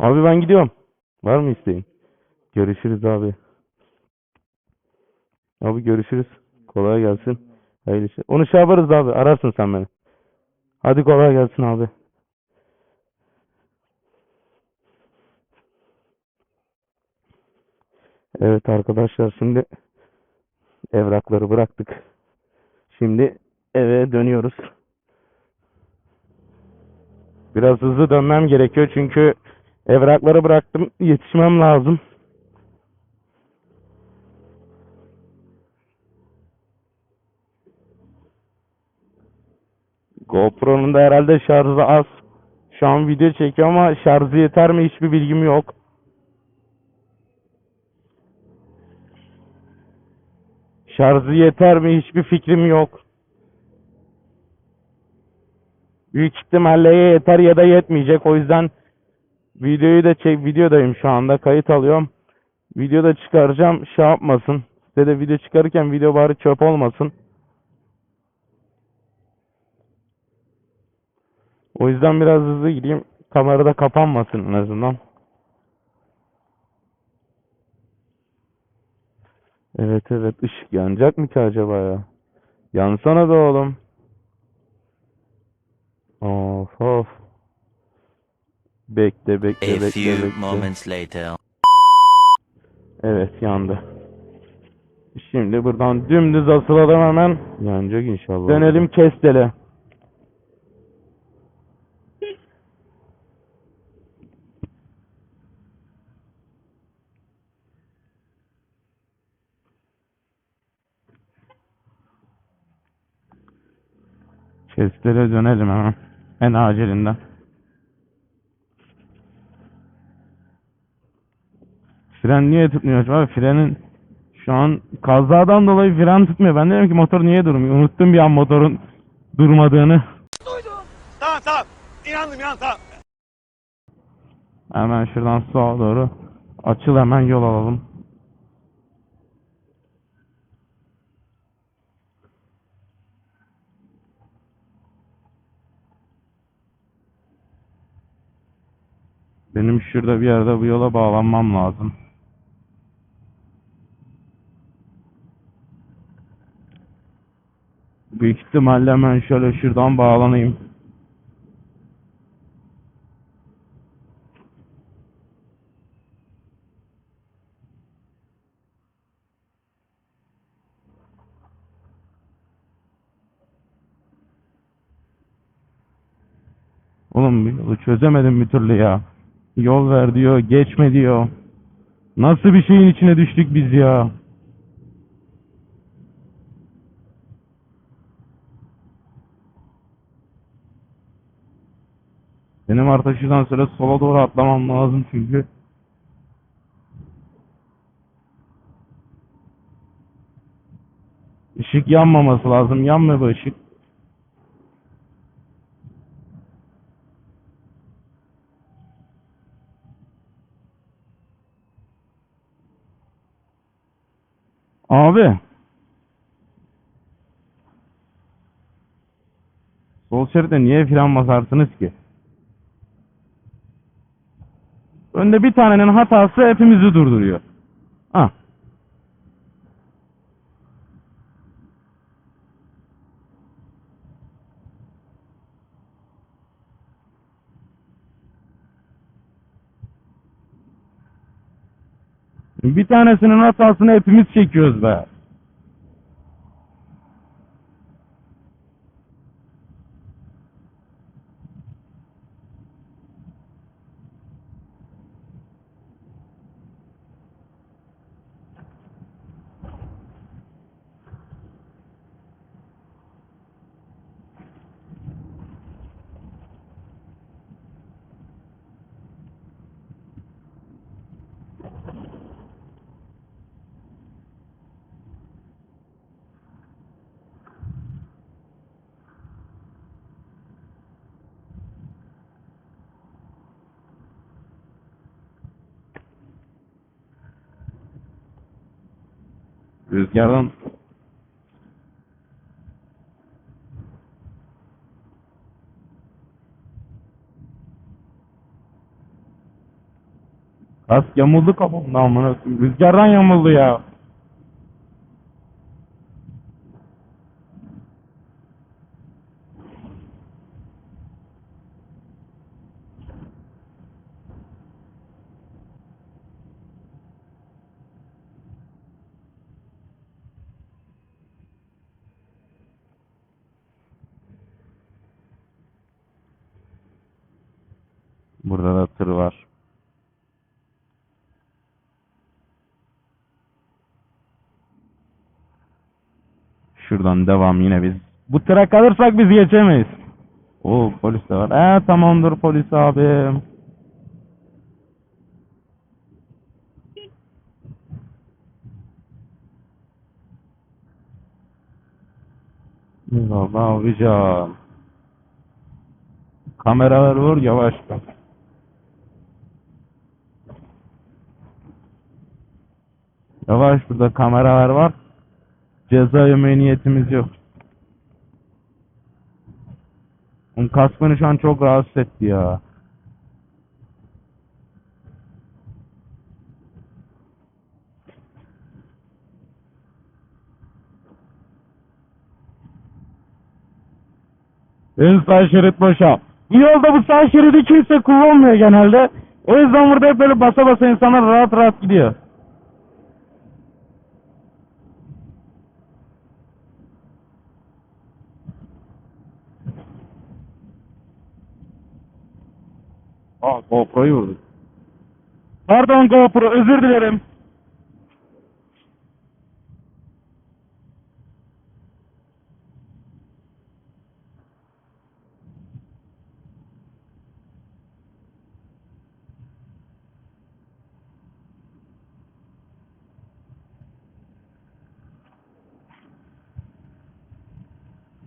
Abi ben gidiyorum. Var mı isteğin? Görüşürüz abi. Abi görüşürüz. Kolay gelsin. Hayırlı işler. Onu şey yaparız abi. Ararsın sen beni. Hadi kolay gelsin abi. Evet arkadaşlar şimdi evrakları bıraktık. Şimdi eve dönüyoruz. Biraz hızlı dönmem gerekiyor çünkü evrakları bıraktım. Yetişmem lazım. GoPro'nun da herhalde şarjı az. Şu an video çekiyor ama şarjı yeter mi hiçbir bilgim yok. Şarjı yeter mi hiçbir fikrim yok. Büyük ihtimalle yeter ya da yetmeyecek. O yüzden videoyu da çek videodayım şu anda. Kayıt alıyorum. Videoda çıkaracağım. Şey yapmasın. Size de video çıkarırken video bari çöp olmasın. O yüzden biraz hızlı gideyim. Kamerada kapanmasın en azından. Evet evet ışık yanacak mı ki acaba ya? Yansana da oğlum. Of of. Bekle bekle A bekle few bekle. moments later. Evet yandı. Şimdi buradan dümdüz asılalım hemen. Yanacak inşallah. Dönelim Kestel'e. Kestel'e dönelim hemen. En acilinden. Fren niye tutmuyor acaba? Frenin şu an kazadan dolayı fren tutmuyor. Ben dedim ki motor niye durmuyor? Unuttum bir an motorun durmadığını. Tamam tamam. İnandım inan tamam. Hemen şuradan sağa doğru açıl hemen yol alalım. Benim şurada bir yerde bu yola bağlanmam lazım. Büyük ihtimalle hemen şöyle şuradan bağlanayım. Oğlum yolu çözemedim bir türlü ya. Yol ver diyor, geçme diyor. Nasıl bir şeyin içine düştük biz ya? Benim artık şuradan sonra sola doğru atlamam lazım çünkü. Işık yanmaması lazım. Yanmıyor bu ışık. Abi. Sol şeride niye fren basarsınız ki? Önde bir tanenin hatası hepimizi durduruyor. Ha. Bir tanesinin hatasını hepimiz çekiyoruz be. Rüzgardan Kask yamuldu kafamda amına koyayım. Rüzgardan yamuldu ya. Burada da tır var. Şuradan devam yine biz. Bu tıra kalırsak biz geçemeyiz. Oo polis de var. Ee tamamdır polis abi. Eyvallah abicam. Kameralar vur yavaş bak. Yavaş burada kameralar var. Ceza yemeye niyetimiz yok. Onun kask beni şu an çok rahatsız etti ya. En sağ şerit boşa. Bu yolda bu sağ şeridi kimse kullanmıyor genelde. O yüzden burada hep böyle basa basa insanlar rahat rahat gidiyor. Aa GoPro'yu vurduk. Pardon GoPro özür dilerim.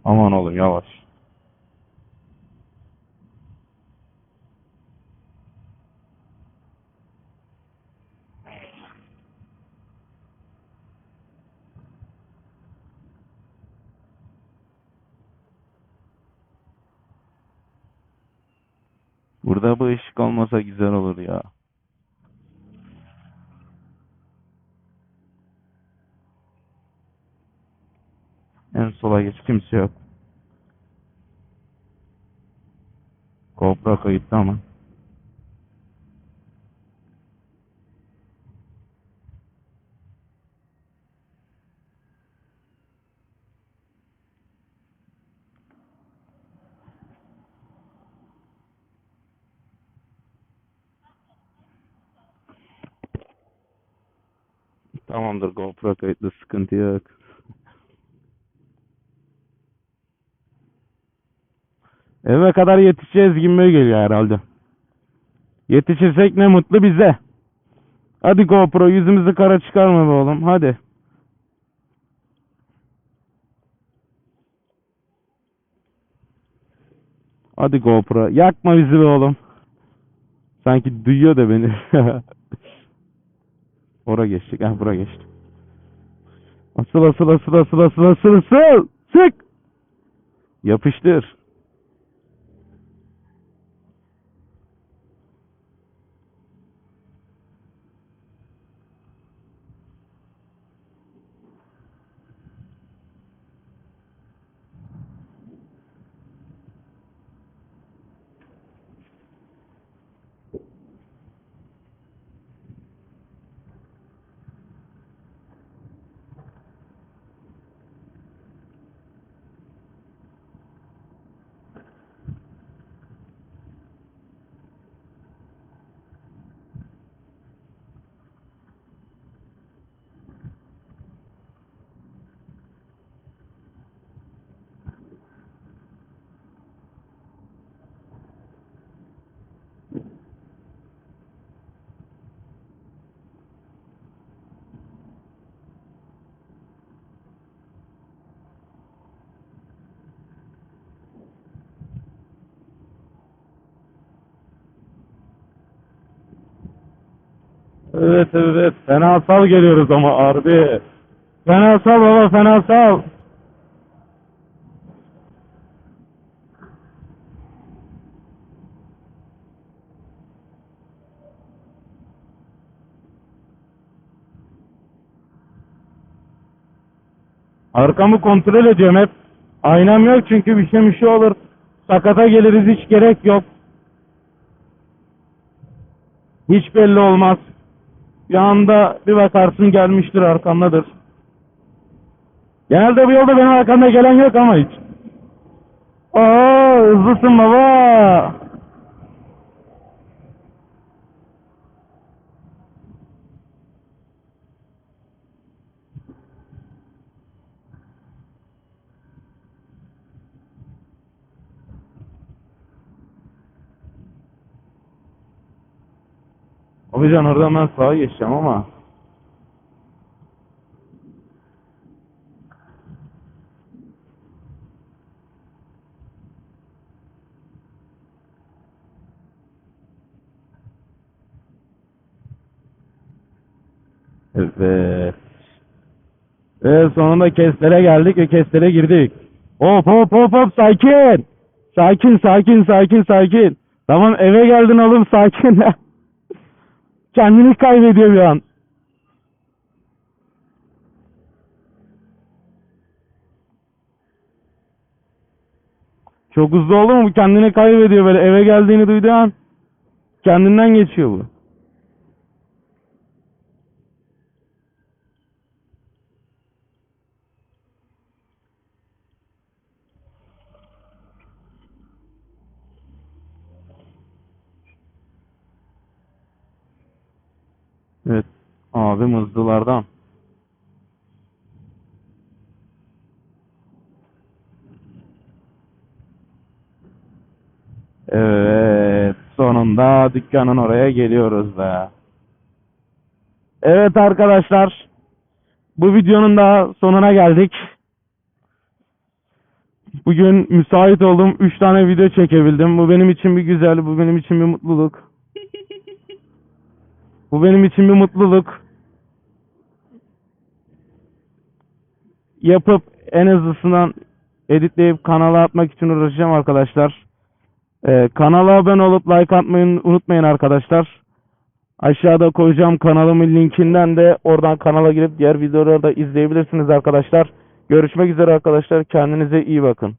Aman oğlum yavaş. Burada bu ışık olmasa güzel olur ya. En sola geç kimse yok. GoPro kayıtlı ama. Tamamdır GoPro kayıtlı sıkıntı yok. Eve kadar yetişeceğiz gibi geliyor herhalde. Yetişirsek ne mutlu bize. Hadi GoPro yüzümüzü kara çıkarma be oğlum hadi. Hadi GoPro yakma bizi be oğlum. Sanki duyuyor da beni. Ora geçtik. Ha bura geçtik. Asıl asıl asıl asıl asıl asıl asıl. Sık. Yapıştır. evet evet. Fenasal geliyoruz ama abi. Fenasal baba fenasal. Arkamı kontrol ediyorum hep. Aynam yok çünkü bir şey bir şey olur. Sakata geliriz hiç gerek yok. Hiç belli olmaz. Bir anda bir bakarsın gelmiştir arkamdadır. Genelde bu yolda benim arkamda gelen yok ama hiç. Oo hızlısın baba. Abi can oradan ben sağa geçeceğim ama. Evet. Ve sonunda kestere geldik ve kestere girdik. Hop hop hop hop sakin. Sakin sakin sakin sakin. Tamam eve geldin oğlum sakin. Kendini kaybediyor bir an. Çok hızlı oldu mu? Kendini kaybediyor böyle eve geldiğini duyduğu an kendinden geçiyor bu. Evet. Abim hızlılardan. Evet. Sonunda dükkanın oraya geliyoruz be. Evet arkadaşlar. Bu videonun da sonuna geldik. Bugün müsait oldum. 3 tane video çekebildim. Bu benim için bir güzel, bu benim için bir mutluluk. Bu benim için bir mutluluk. Yapıp en hızlısından editleyip kanala atmak için uğraşacağım arkadaşlar. Ee, kanala abone olup like atmayı unutmayın arkadaşlar. Aşağıda koyacağım kanalımın linkinden de oradan kanala girip diğer videoları da izleyebilirsiniz arkadaşlar. Görüşmek üzere arkadaşlar. Kendinize iyi bakın.